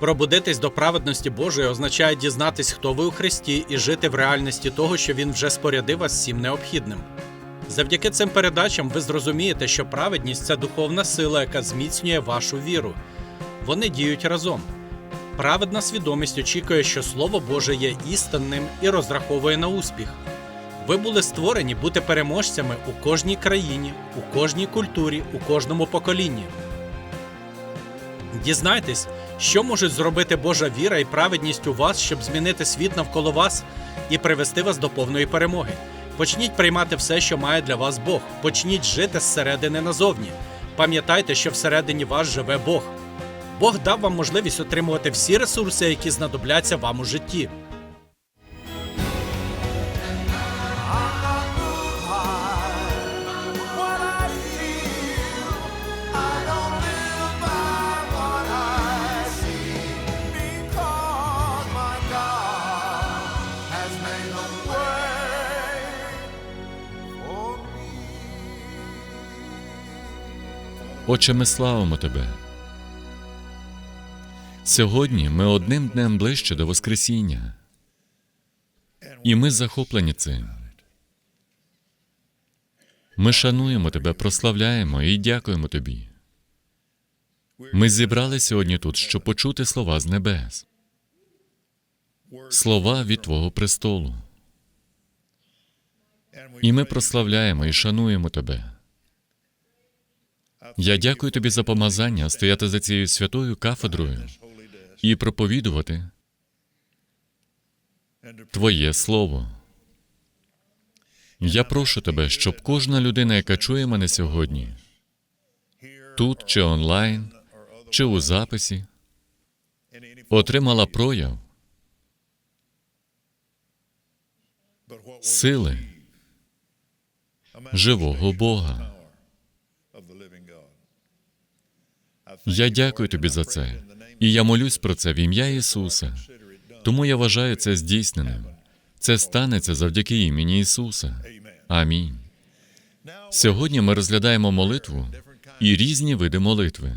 Пробудитись до праведності Божої означає дізнатись, хто ви у Христі, і жити в реальності того, що Він вже спорядив вас всім необхідним. Завдяки цим передачам ви зрозумієте, що праведність це духовна сила, яка зміцнює вашу віру. Вони діють разом. Праведна свідомість очікує, що Слово Боже є істинним і розраховує на успіх. Ви були створені бути переможцями у кожній країні, у кожній культурі, у кожному поколінні. Дізнайтесь, що можуть зробити Божа віра і праведність у вас, щоб змінити світ навколо вас і привести вас до повної перемоги. Почніть приймати все, що має для вас Бог. Почніть жити зсередини назовні. Пам'ятайте, що всередині вас живе Бог. Бог дав вам можливість отримувати всі ресурси, які знадобляться вам у житті. Отче, ми славимо Тебе. Сьогодні ми одним днем ближче до Воскресіння, і ми захоплені цим. Ми шануємо Тебе, прославляємо і дякуємо Тобі. Ми зібрали сьогодні тут, щоб почути слова з небес, слова від Твого престолу. І ми прославляємо і шануємо Тебе. Я дякую тобі за помазання стояти за цією святою кафедрою і проповідувати Твоє Слово. Я прошу тебе, щоб кожна людина, яка чує мене сьогодні, тут чи онлайн, чи у записі, отримала прояв сили живого Бога. Я дякую тобі за це, і я молюсь про це в ім'я Ісуса. Тому я вважаю це здійсненим. Це станеться завдяки імені Ісуса. Амінь. Сьогодні ми розглядаємо молитву і різні види молитви.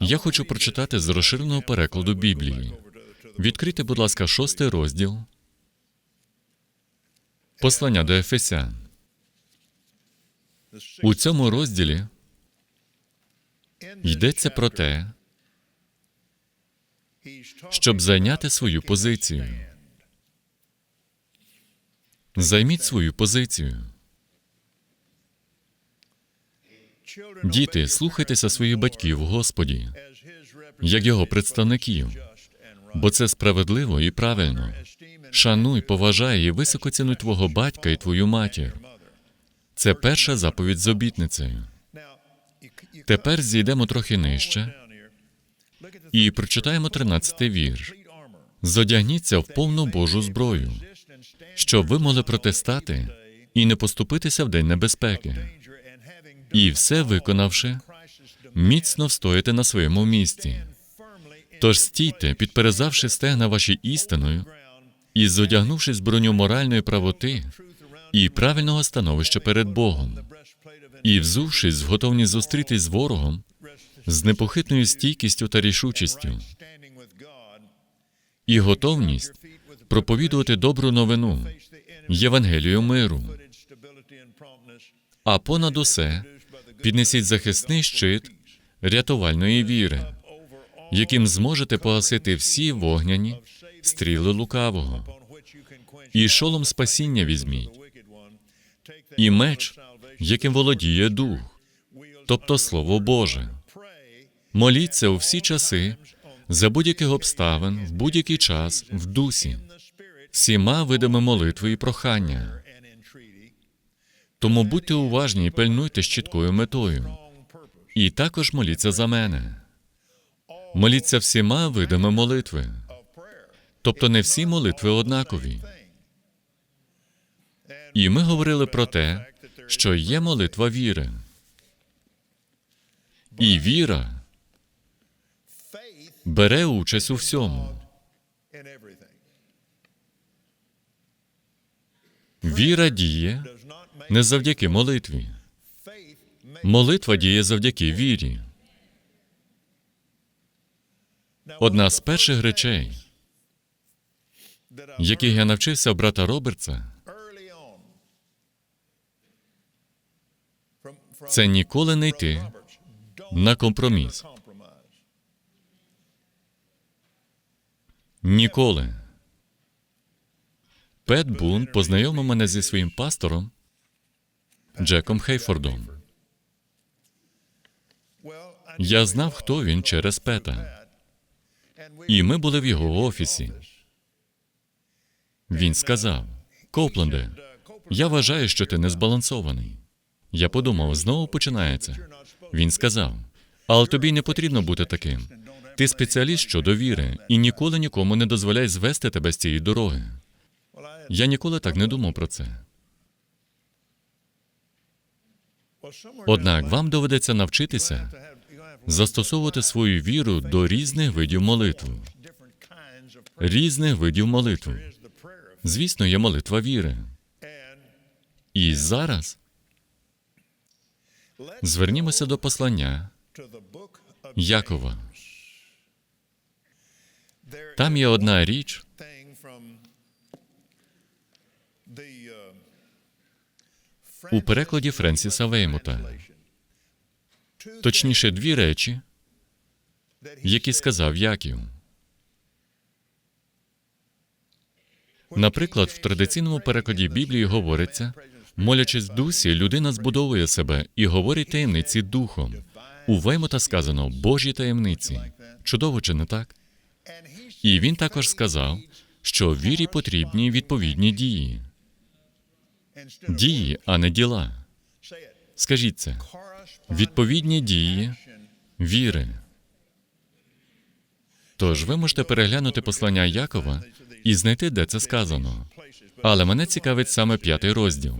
Я хочу прочитати з розширеного перекладу Біблії. Відкрийте, будь ласка, шостий розділ. Послання до Ефесян. У цьому розділі йдеться про те, щоб зайняти свою позицію. Займіть свою позицію. Діти, слухайтеся своїх батьків, Господі, як його представників, бо це справедливо і правильно. Шануй, поважай і високо цінуй твого батька і твою матір. Це перша заповідь з обітницею. Тепер зійдемо трохи нижче і прочитаємо 13-й вірш. Зодягніться в повну Божу зброю, щоб ви могли протистати і не поступитися в день небезпеки. І все виконавши, міцно встояти на своєму місці. Тож стійте, підперезавши стегна ваші істиною і зодягнувшись броню моральної правоти і правильного становища перед Богом, і взувшись в готовність зустрітись з ворогом з непохитною стійкістю та рішучістю, і готовність проповідувати добру новину, Євангелію миру. А понад усе піднесіть захисний щит рятувальної віри, яким зможете погасити всі вогняні стріли лукавого, і шолом спасіння візьміть, і меч, яким володіє дух, тобто Слово Боже. Моліться у всі часи, за будь-яких обставин, в будь-який час, в дусі, всіма видами молитви і прохання. Тому будьте уважні і пильнуйте з чіткою метою. І також моліться за мене. Моліться всіма видами молитви. Тобто не всі молитви однакові. І ми говорили про те, що є молитва віри. І віра бере участь у всьому. Віра діє не завдяки молитві. Молитва діє завдяки вірі. Одна з перших речей, яких я навчився брата Робертса, це ніколи не йти на компроміс. Ніколи. Пет Бун познайомив мене зі своїм пастором Джеком Хейфордом. Я знав, хто він через Пета. І ми були в його офісі. Він сказав: Копленде, я вважаю, що ти не збалансований. Я подумав, знову починається. Він сказав: але тобі не потрібно бути таким. Ти спеціаліст щодо віри і ніколи нікому не дозволяй звести тебе з цієї дороги. Я ніколи так не думав про це. Однак вам доведеться навчитися застосовувати свою віру до різних видів молитв. Різних видів молитв. Звісно, є молитва віри. І зараз звернімося до послання Якова. Там є одна річ, у перекладі Френсіса Веймута. Точніше, дві речі, які сказав Яків. Наприклад, в традиційному перекладі Біблії говориться, молячись в дусі, людина збудовує себе і говорить таємниці духом. У Веймута сказано Божі таємниці. Чудово, чи не так? І він також сказав, що вірі потрібні відповідні дії. Дії, а не діла. Скажіть це. Відповідні дії віри. Тож ви можете переглянути послання Якова і знайти, де це сказано. Але мене цікавить саме п'ятий розділ.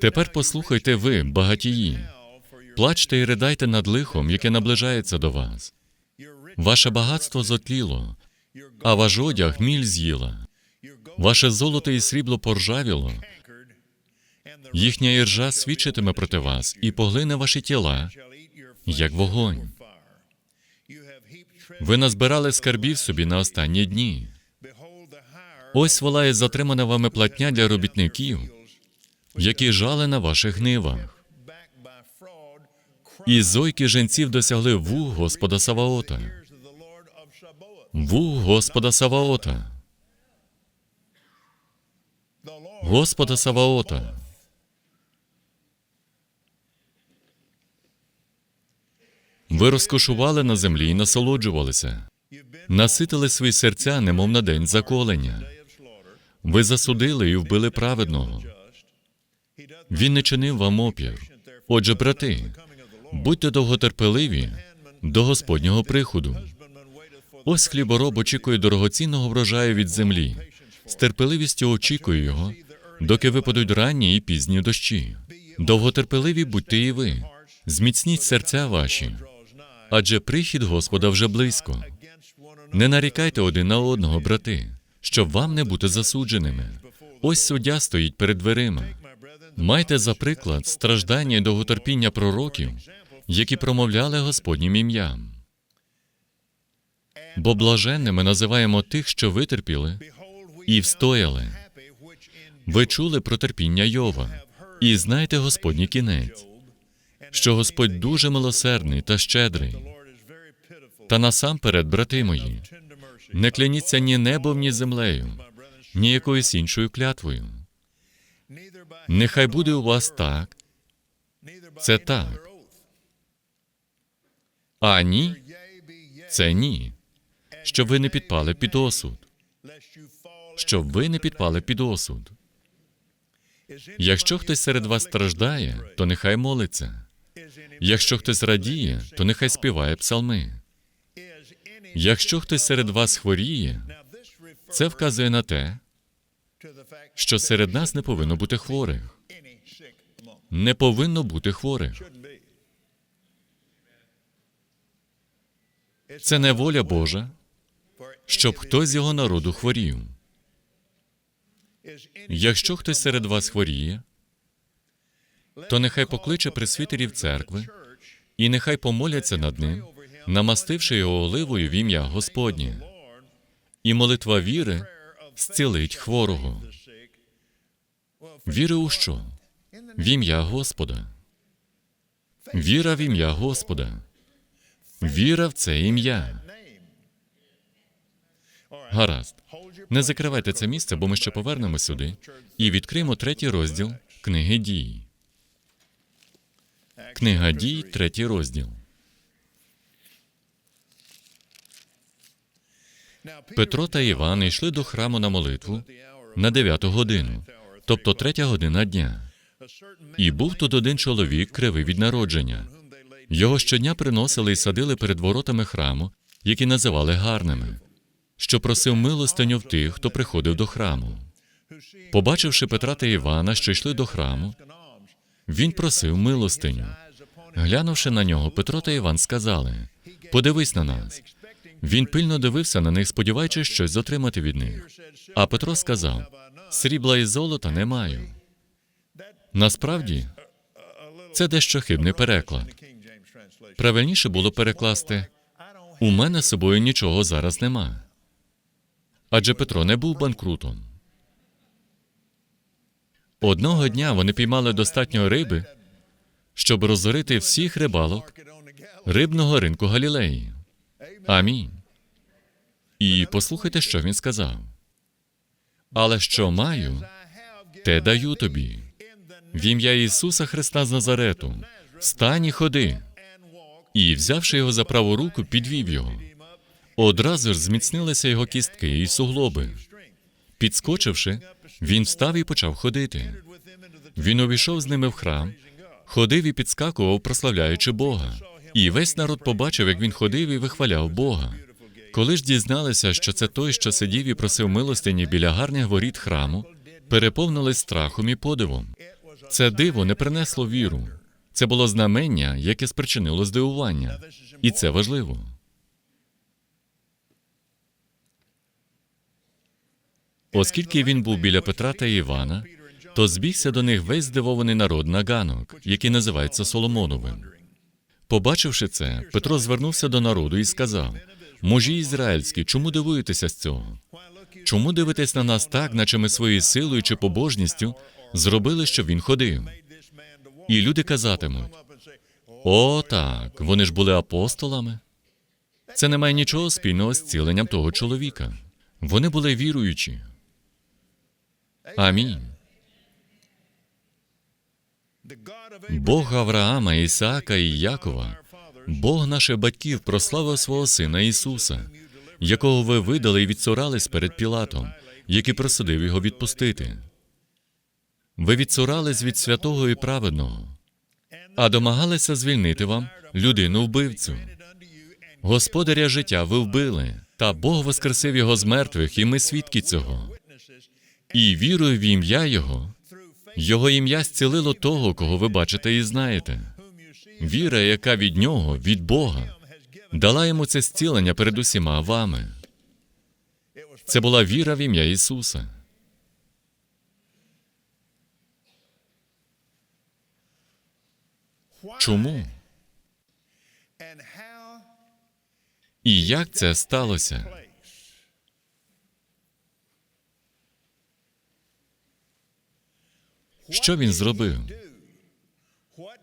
Тепер послухайте ви, багатії. Плачте і ридайте над лихом, яке наближається до вас. Ваше багатство зотліло, а ваш одяг міль з'їла. Ваше золото і срібло поржавіло. Їхня іржа свідчитиме проти вас і поглине ваші тіла, як вогонь. Ви назбирали скарбів собі на останні дні. Ось волає затримана вами платня для робітників, які жали на ваших нивах. І зойки женців досягли вух Господа Саваота. Вух Господа Саваота. Господа Саваота. Ви розкошували на землі і насолоджувалися, наситили свої серця, немов на день заколення. Ви засудили і вбили праведного. Він не чинив вам опір. Отже, брати, будьте довготерпеливі до Господнього приходу. Ось хлібороб очікує дорогоцінного врожаю від землі, з терпеливістю очікує його, доки випадуть ранні і пізні дощі. Довготерпеливі будьте і ви, зміцніть серця ваші, адже прихід Господа вже близько. Не нарікайте один на одного, брати, щоб вам не бути засудженими. Ось суддя стоїть перед дверима. Майте за приклад страждання і довготерпіння пророків, які промовляли Господнім ім'ям. Бо блаженними називаємо тих, що витерпіли і встояли. Ви чули про терпіння Йова, і знаєте Господній кінець, що Господь дуже милосердний та щедрий. Та насамперед, брати мої, не кляніться ні небом, ні землею, ні якоюсь іншою клятвою. Нехай буде у вас так, це так. А ні, це ні. Щоб ви не підпали під осуд. Щоб ви не підпали під осуд. Якщо хтось серед вас страждає, то нехай молиться. Якщо хтось радіє, то нехай співає псалми. Якщо хтось серед вас хворіє, це вказує на те, що серед нас не повинно бути хворих. Не повинно бути хворих. Це не воля Божа, щоб хтось з його народу хворів. Якщо хтось серед вас хворіє, то нехай покличе пресвітерів церкви, і нехай помоляться над ним, намастивши його оливою в ім'я Господнє. І молитва віри зцілить хворого. Віри у що? В ім'я Господа. Віра в ім'я Господа. Віра в це ім'я. Гаразд. Не закривайте це місце, бо ми ще повернемо сюди і відкриємо третій розділ книги дій. Книга дій, третій розділ. Петро та Іван йшли до храму на молитву на дев'яту годину, тобто третя година дня. І був тут один чоловік, кривий від народження. Його щодня приносили і садили перед воротами храму, які називали гарними, що просив милостиню в тих, хто приходив до храму. Побачивши Петра та Івана, що йшли до храму, він просив милостиню. Глянувши на нього, Петро та Іван сказали: Подивись на нас. Він пильно дивився на них, сподіваючись щось затримати від них. А Петро сказав: Срібла і золота не маю. Насправді, це дещо хибний переклад. Правильніше було перекласти у мене з собою нічого зараз нема. Адже Петро не був банкрутом. Одного дня вони піймали достатньо риби, щоб розорити всіх рибалок рибного ринку Галілеї. Амінь. І послухайте, що він сказав. Але що маю, те даю тобі. В ім'я Ісуса Христа з Назарету, встань і ходи. І, взявши його за праву руку, підвів його. Одразу ж зміцнилися його кістки і суглоби. Підскочивши, він встав і почав ходити. Він увійшов з ними в храм, ходив і підскакував, прославляючи Бога. І весь народ побачив, як він ходив і вихваляв Бога. Коли ж дізналися, що це той, що сидів і просив милостині біля гарних воріт храму, переповнились страхом і подивом. Це диво не принесло віру. Це було знамення, яке спричинило здивування. І це важливо. Оскільки він був біля Петра та Івана, то збігся до них весь здивований народ на ганок, який називається Соломоновим. Побачивши це, Петро звернувся до народу і сказав: Мужі ізраїльські, чому дивуєтеся з цього? Чому дивитесь на нас так, наче ми своєю силою чи побожністю зробили, щоб він ходив? І люди казатимуть: О, так, вони ж були апостолами. Це не має нічого спільного з ціленням того чоловіка. Вони були віруючі. Амінь. Бог Авраама, Ісаака і Якова, Бог наших батьків прославив свого Сина Ісуса, якого ви видали і відсурались перед Пілатом, який просудив його відпустити. Ви відсурались від святого і праведного, а домагалися звільнити вам людину вбивцю. Господаря життя ви вбили, та Бог воскресив його з мертвих, і ми свідки цього. І вірою в ім'я Його, Його ім'я зцілило того, кого ви бачите і знаєте. Віра, яка від нього, від Бога, дала йому це зцілення перед усіма вами. Це була віра в ім'я Ісуса. Чому? І як це сталося? Що він зробив?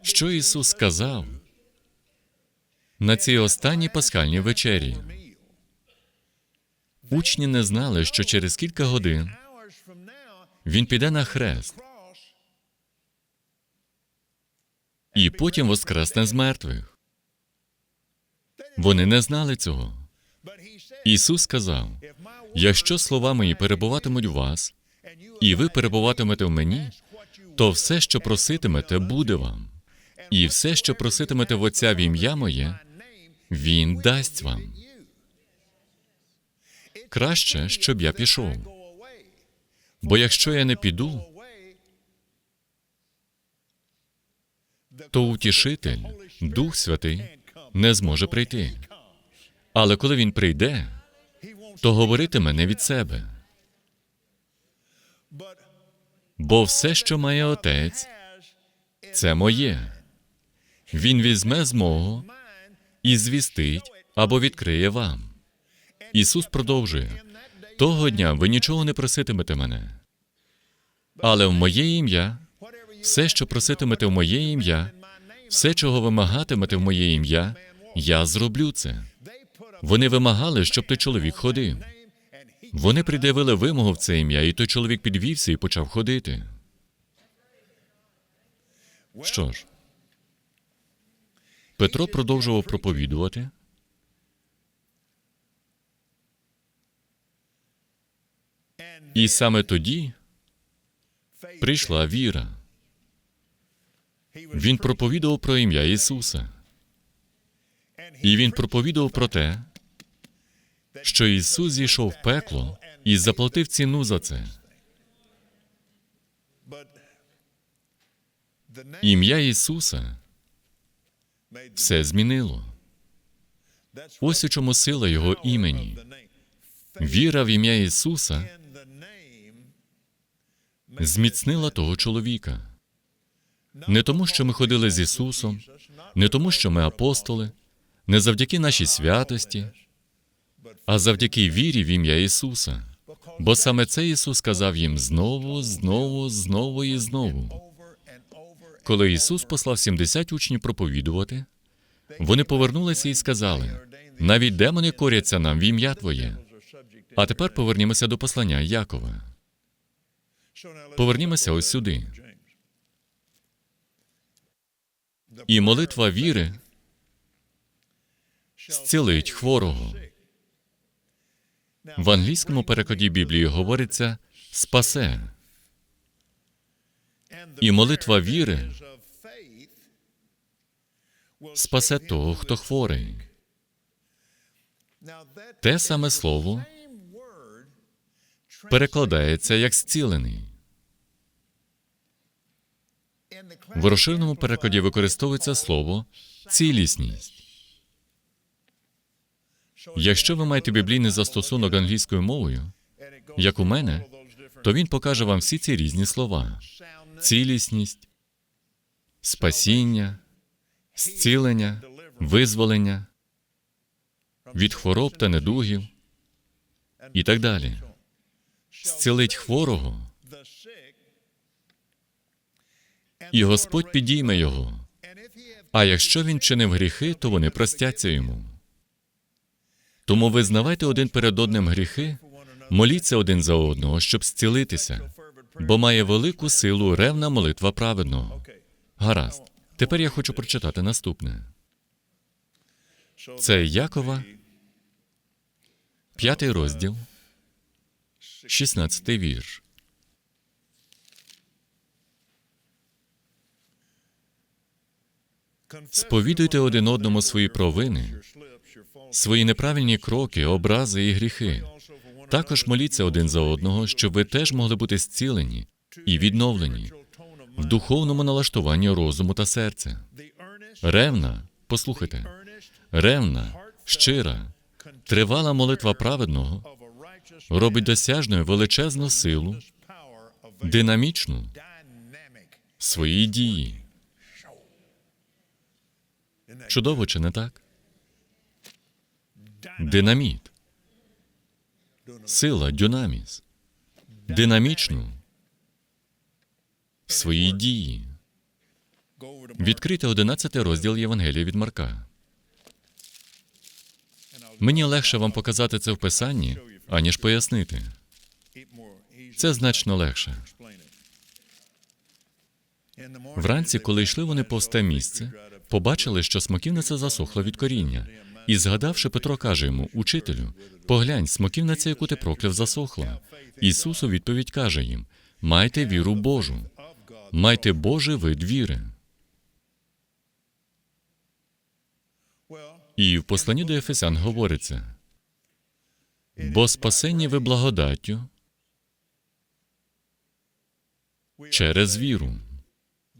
Що Ісус сказав на цій останній пасхальній вечері? Учні не знали, що через кілька годин він піде на хрест і потім воскресне з мертвих. Вони не знали цього. Ісус сказав: якщо слова мої перебуватимуть в вас, і ви перебуватимете в мені, то все, що проситимете, буде вам. І все, що проситимете в Отця в ім'я моє, Він дасть вам. Краще, щоб я пішов. Бо якщо я не піду, то утішитель, Дух Святий, не зможе прийти. Але коли він прийде, то говоритиме не від себе. Бо все, що має отець, це моє. Він візьме з мого і звістить або відкриє вам. Ісус продовжує: того дня ви нічого не проситимете мене. Але в моє ім'я, все, що проситимете в моє ім'я, все, чого вимагатимете в моє ім'я, я зроблю це. Вони вимагали, щоб той чоловік ходив. Вони пред'явили вимогу в це ім'я, і той чоловік підвівся і почав ходити. Що ж, Петро продовжував проповідувати. І саме тоді прийшла віра. Він проповідував про ім'я Ісуса. І він проповідував про те, що Ісус зійшов в пекло і заплатив ціну за це. Ім'я Ісуса все змінило. Ось у чому сила Його імені. Віра в ім'я Ісуса зміцнила того чоловіка. Не тому, що ми ходили з Ісусом, не тому, що ми апостоли, не завдяки нашій святості, а завдяки вірі в ім'я Ісуса. Бо саме це Ісус сказав їм знову, знову, знову і знову. Коли Ісус послав 70 учнів проповідувати, вони повернулися і сказали: навіть демони коряться нам в ім'я Твоє. А тепер повернімося до послання Якова. Повернімося ось сюди. І молитва віри зцілить хворого. В англійському перекладі Біблії говориться спасе. І молитва віри спасе того, хто хворий. Те саме слово перекладається як зцілений. В розширеному перекладі використовується слово цілісність. Якщо ви маєте біблійний застосунок англійською мовою, як у мене, то він покаже вам всі ці різні слова: цілісність, спасіння, зцілення, визволення від хвороб та недугів і так далі. Зцілить хворого, і Господь підійме його. А якщо він чинив гріхи, то вони простяться йому. Тому визнавайте один перед одним гріхи, моліться один за одного, щоб зцілитися, бо має велику силу ревна молитва праведного. Гаразд. Тепер я хочу прочитати наступне. Це Якова, п'ятий розділ, 16 вірш. Сповідуйте один одному свої провини, свої неправильні кроки, образи і гріхи. Також моліться один за одного, щоб ви теж могли бути зцілені і відновлені в духовному налаштуванні розуму та серця. Ревна, послухайте, ревна, щира, тривала молитва праведного робить досяжною величезну силу, динамічну свої дії. Чудово, чи не так? Динаміт. Сила, дюнаміс. Динамічну свої дії. Відкрийте 11 розділ Євангелія від Марка. Мені легше вам показати це в писанні, аніж пояснити. Це значно легше. Вранці, коли йшли вони повз те місце, побачили, що смоківниця засохла від коріння. І згадавши, Петро каже йому: Учителю, поглянь, смоківниця, яку ти прокляв, засохла. Ісус у відповідь каже їм: Майте віру Божу, майте Божий вид віри. І в посланні до Ефесян говориться: бо спасені ви благодаттю через віру.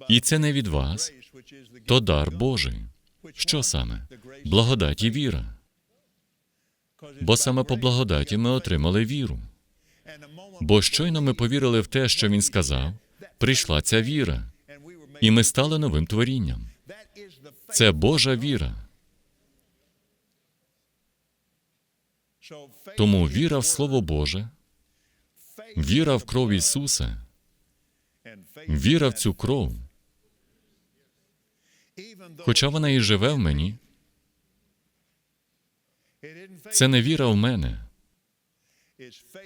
І це не від вас, то дар Божий. Що саме? Благодать і віра. Бо саме по благодаті ми отримали віру. Бо щойно ми повірили в те, що він сказав, прийшла ця віра, і ми стали новим творінням. Це Божа віра. Тому віра в Слово Боже, віра в кров Ісуса, віра в цю кров хоча вона і живе в мені, це не віра в мене,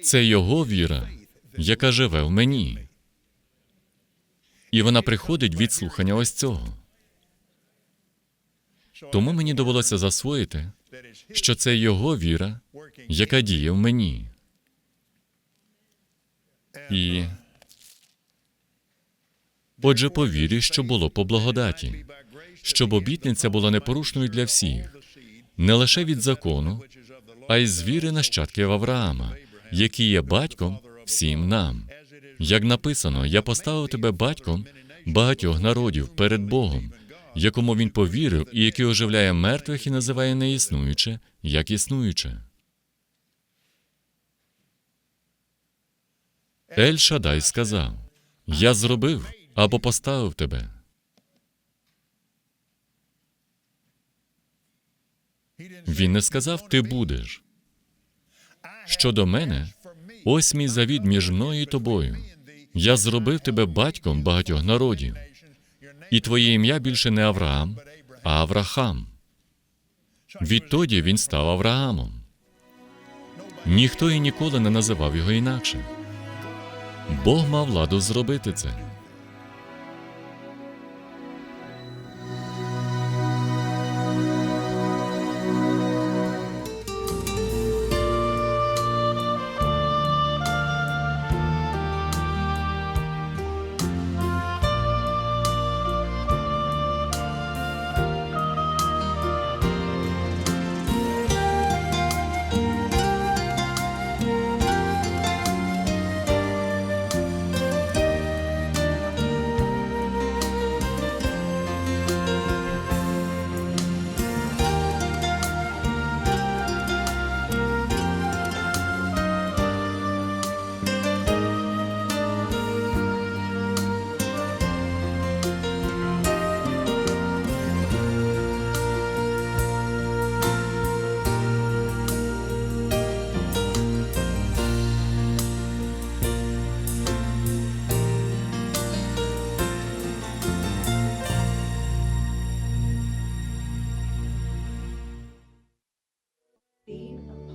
це Його віра, яка живе в мені. І вона приходить від слухання ось цього. Тому мені довелося засвоїти, що це Його віра, яка діє в мені. І отже, по вірі, що було по благодаті, щоб обітниця була непорушною для всіх, не лише від закону, а й з віри нащадків Авраама, який є батьком всім нам. Як написано, я поставив тебе батьком багатьох народів перед Богом, якому він повірив і який оживляє мертвих і називає неіснуюче, як існуюче. Ель Шадай сказав: Я зробив або поставив тебе. Він не сказав ти будеш. Щодо мене, ось мій завід між мною і тобою. Я зробив тебе батьком багатьох народів, і твоє ім'я більше не Авраам, а Аврахам. Відтоді він став Авраамом. Ніхто і ніколи не називав його інакше. Бог мав владу зробити це.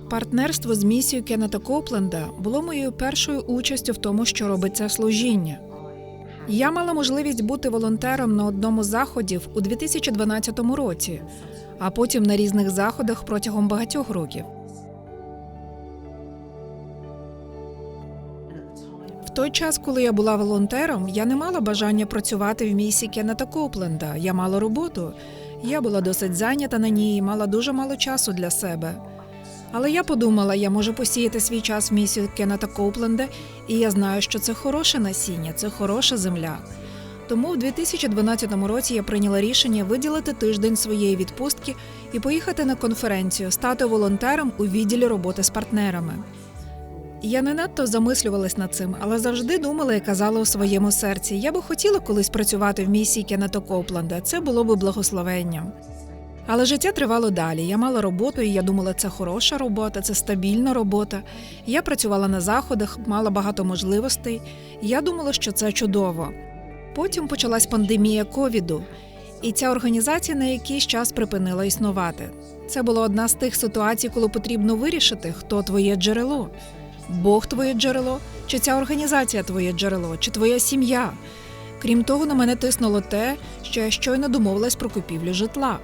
Партнерство з місією Кеннета Копленда було моєю першою участю в тому, що робить це служіння. Я мала можливість бути волонтером на одному з заходів у 2012 році, а потім на різних заходах протягом багатьох років. В той час, коли я була волонтером, я не мала бажання працювати в місії Кеннета Копленда. Я мала роботу. Я була досить зайнята на ній і мала дуже мало часу для себе. Але я подумала, я можу посіяти свій час в місію Кеннета Коупленда, і я знаю, що це хороше насіння, це хороша земля. Тому в 2012 році я прийняла рішення виділити тиждень своєї відпустки і поїхати на конференцію, стати волонтером у відділі роботи з партнерами. Я не надто замислювалась над цим, але завжди думала і казала у своєму серці: я би хотіла колись працювати в місії Кеннета Копленда. Це було би благословенням. Але життя тривало далі. Я мала роботу, і я думала, це хороша робота, це стабільна робота. Я працювала на заходах, мала багато можливостей. Я думала, що це чудово. Потім почалась пандемія ковіду, і ця організація на якийсь час припинила існувати. Це була одна з тих ситуацій, коли потрібно вирішити, хто твоє джерело. Бог твоє джерело, чи ця організація твоє джерело, чи твоя сім'я. Крім того, на мене тиснуло те, що я щойно домовилась про купівлю житла.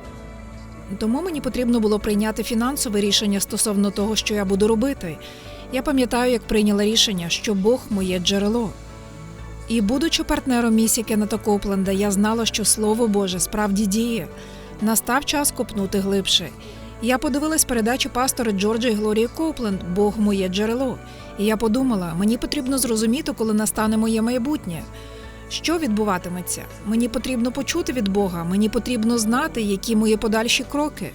Тому мені потрібно було прийняти фінансове рішення стосовно того, що я буду робити. Я пам'ятаю, як прийняла рішення, що Бог моє джерело. І, будучи партнером місії Кеннета Копленда, я знала, що Слово Боже справді діє. Настав час копнути глибше. Я подивилась передачу пастора Джорджа і Глорії Копленд Бог моє джерело. І я подумала, мені потрібно зрозуміти, коли настане моє майбутнє. Що відбуватиметься? Мені потрібно почути від Бога, мені потрібно знати, які мої подальші кроки.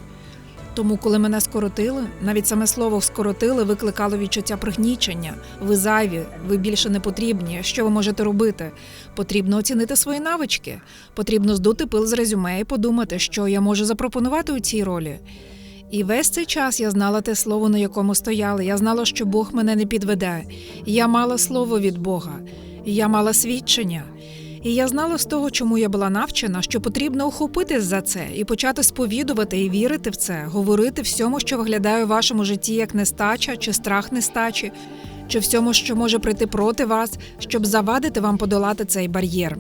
Тому, коли мене скоротили, навіть саме слово скоротили викликало відчуття пригнічення. Ви зайві, ви більше не потрібні. Що ви можете робити? Потрібно оцінити свої навички, потрібно здути пил з резюме і подумати, що я можу запропонувати у цій ролі. І весь цей час я знала те слово, на якому стояла. Я знала, що Бог мене не підведе. Я мала слово від Бога, Я мала свідчення. І я знала з того, чому я була навчена, що потрібно ухопитись за це і почати сповідувати і вірити в це, говорити всьому, що виглядає у вашому житті як нестача чи страх нестачі, чи всьому, що може прийти проти вас, щоб завадити вам подолати цей бар'єр.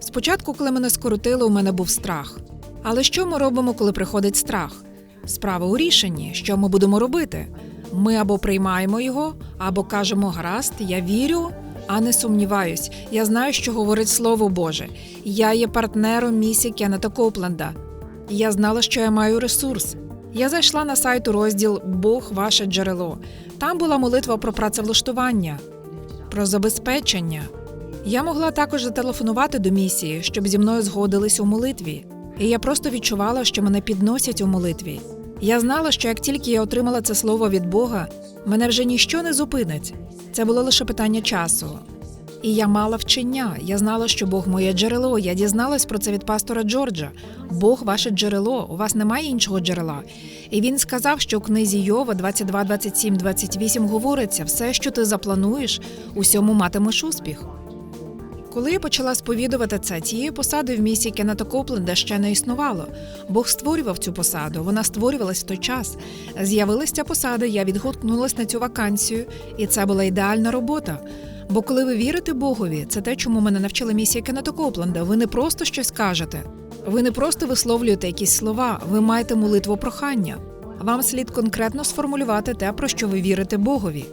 Спочатку, коли мене скоротили, у мене був страх. Але що ми робимо, коли приходить страх? Справа у рішенні, що ми будемо робити. Ми або приймаємо його, або кажемо гаразд, я вірю, а не сумніваюсь. Я знаю, що говорить Слово Боже. Я є партнером місії Кеннета Копленда. Я знала, що я маю ресурс. Я зайшла на сайт у розділ Бог ваше джерело. Там була молитва про працевлаштування, про забезпечення. Я могла також зателефонувати до місії, щоб зі мною згодились у молитві. І я просто відчувала, що мене підносять у молитві. Я знала, що як тільки я отримала це слово від Бога, мене вже ніщо не зупинить. Це було лише питання часу. І я мала вчення. Я знала, що Бог моє джерело. Я дізналась про це від пастора Джорджа. Бог ваше джерело, у вас немає іншого джерела. І він сказав, що у книзі Йова 22, 27, 28 говориться: все, що ти заплануєш, усьому матимеш успіх. Коли я почала сповідувати це, цієї посади в місії Кеннета Копленда ще не існувало. Бог створював цю посаду, вона створювалась в той час. З'явилась ця посада, я відгукнулась на цю вакансію, і це була ідеальна робота. Бо коли ви вірите Богові, це те, чому мене навчила місія Кеннета Копленда. Ви не просто щось кажете, ви не просто висловлюєте якісь слова, ви маєте молитву прохання. Вам слід конкретно сформулювати те, про що ви вірите Богові.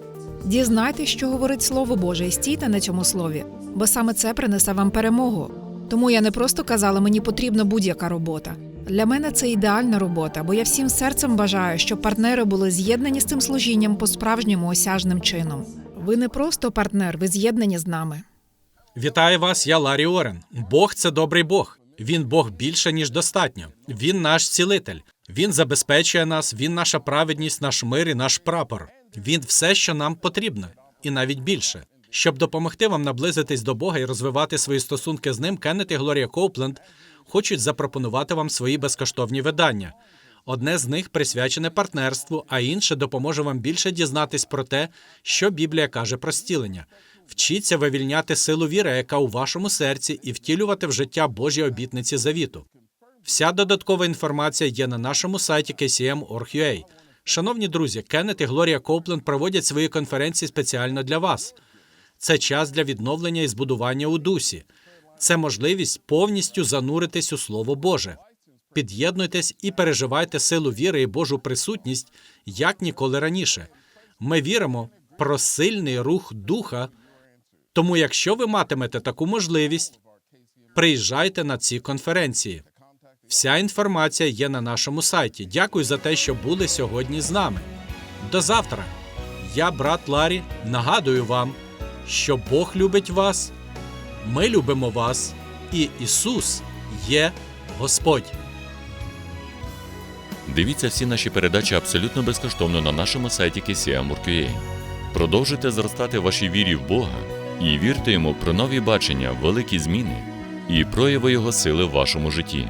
Дізнайтесь, що говорить Слово Боже, і стійте на цьому слові, бо саме це принесе вам перемогу. Тому я не просто казала, мені потрібна будь-яка робота. Для мене це ідеальна робота, бо я всім серцем бажаю, щоб партнери були з'єднані з цим служінням по-справжньому осяжним чином. Ви не просто партнер, ви з'єднані з нами. Вітаю вас, я Ларі Орен. Бог це добрий Бог. Він Бог більше, ніж достатньо. Він наш цілитель. Він забезпечує нас, він наша праведність, наш мир і наш прапор. Він все, що нам потрібно, і навіть більше. Щоб допомогти вам наблизитись до Бога і розвивати свої стосунки з ним, Кеннет і Глорія Коупленд хочуть запропонувати вам свої безкоштовні видання. Одне з них присвячене партнерству, а інше допоможе вам більше дізнатись про те, що Біблія каже про стілення. Вчіться вивільняти силу віри, яка у вашому серці, і втілювати в життя Божі обітниці завіту. Вся додаткова інформація є на нашому сайті kcm.org.ua. Шановні друзі, Кеннет і Глорія Коупленд проводять свої конференції спеціально для вас. Це час для відновлення і збудування у дусі. Це можливість повністю зануритись у Слово Боже. Під'єднуйтесь і переживайте силу віри і Божу присутність як ніколи раніше. Ми віримо про сильний рух духа. Тому, якщо ви матимете таку можливість, приїжджайте на ці конференції. Вся інформація є на нашому сайті. Дякую за те, що були сьогодні з нами. До завтра. Я, брат Ларі, нагадую вам, що Бог любить вас, ми любимо вас, і Ісус є Господь. Дивіться всі наші передачі абсолютно безкоштовно на нашому сайті KCM.org.ua. Продовжуйте зростати в вашій вірі в Бога і вірте йому про нові бачення, великі зміни і прояви Його сили в вашому житті.